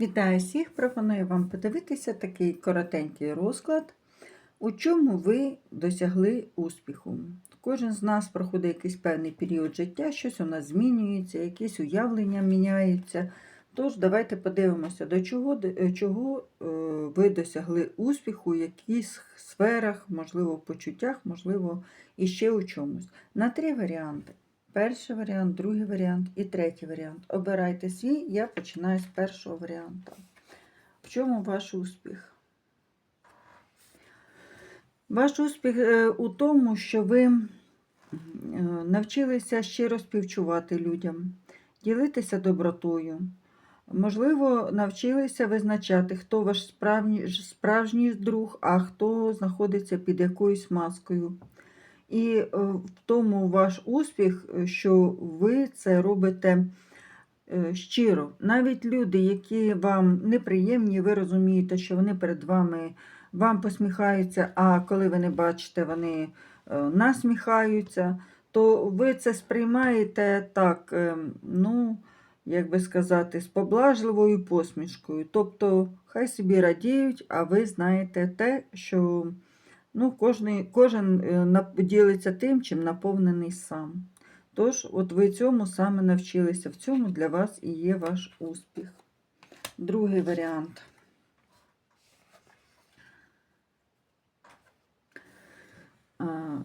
Вітаю всіх! Пропоную вам подивитися такий коротенький розклад, у чому ви досягли успіху. Кожен з нас проходить якийсь певний період життя, щось у нас змінюється, якісь уявлення міняються. Тож, давайте подивимося, до чого, до чого е, ви досягли успіху, в яких сферах, можливо, в почуттях, можливо, і ще у чомусь. На три варіанти. Перший варіант, другий варіант і третій варіант. Обирайте свій, я починаю з першого варіанту. В чому ваш успіх? Ваш успіх е, у тому, що ви е, навчилися щиро співчувати людям, ділитися добротою. Можливо, навчилися визначати, хто ваш справжній, справжній друг, а хто знаходиться під якоюсь маскою. І е, в тому ваш успіх, е, що ви це робите е, щиро. Навіть люди, які вам неприємні, ви розумієте, що вони перед вами вам посміхаються, а коли ви не бачите, вони насміхаються, то ви це сприймаєте так, ну, як би сказати, з поблажливою посмішкою. Тобто, хай собі радіють, а ви знаєте те, що. Ну, Кожен кожен ділиться тим, чим наповнений сам. Тож, от ви цьому саме навчилися. В цьому для вас і є ваш успіх. Другий варіант.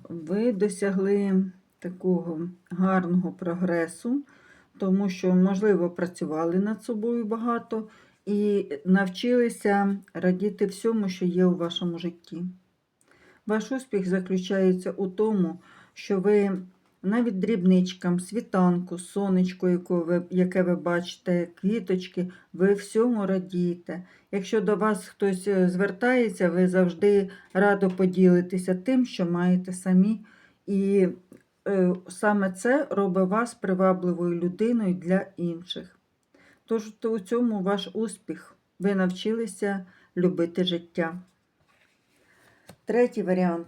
Ви досягли такого гарного прогресу, тому що, можливо, працювали над собою багато і навчилися радіти всьому, що є у вашому житті. Ваш успіх заключається у тому, що ви навіть дрібничкам, світанку, сонечко, яке ви бачите, квіточки, ви всьому радієте. Якщо до вас хтось е, звертається, ви завжди радо поділитеся тим, що маєте самі. І е, саме це робить вас привабливою людиною для інших. Тож у цьому ваш успіх. Ви навчилися любити життя. Третій варіант.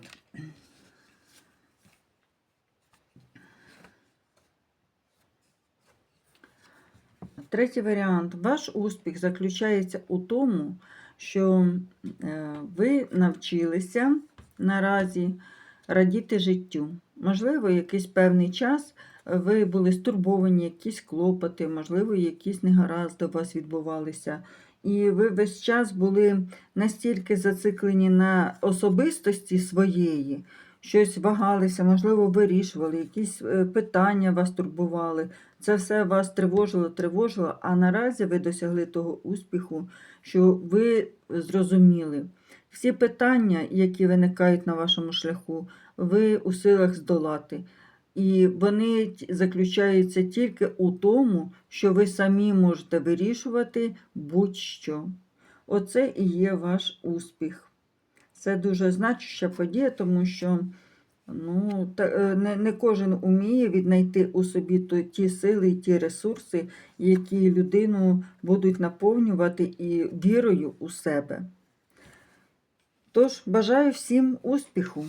Третій варіант. Ваш успіх заключається у тому, що е, ви навчилися наразі радіти життю. Можливо, якийсь певний час ви були стурбовані, якісь клопоти, можливо, якісь негаразди у вас відбувалися. І ви весь час були настільки зациклені на особистості своєї, щось вагалися, можливо, вирішували, якісь е, питання вас турбували. Це все вас тривожило, тривожило, а наразі ви досягли того успіху, що ви зрозуміли. Всі питання, які виникають на вашому шляху, ви у силах здолати. І вони заключаються тільки у тому, що ви самі можете вирішувати будь-що. Оце і є ваш успіх. Це дуже значуща подія, тому що ну, е, не не кожен уміє віднайти у собі ті сили і ті ресурси, які людину будуть наповнювати і вірою у себе. Тож, бажаю всім успіху!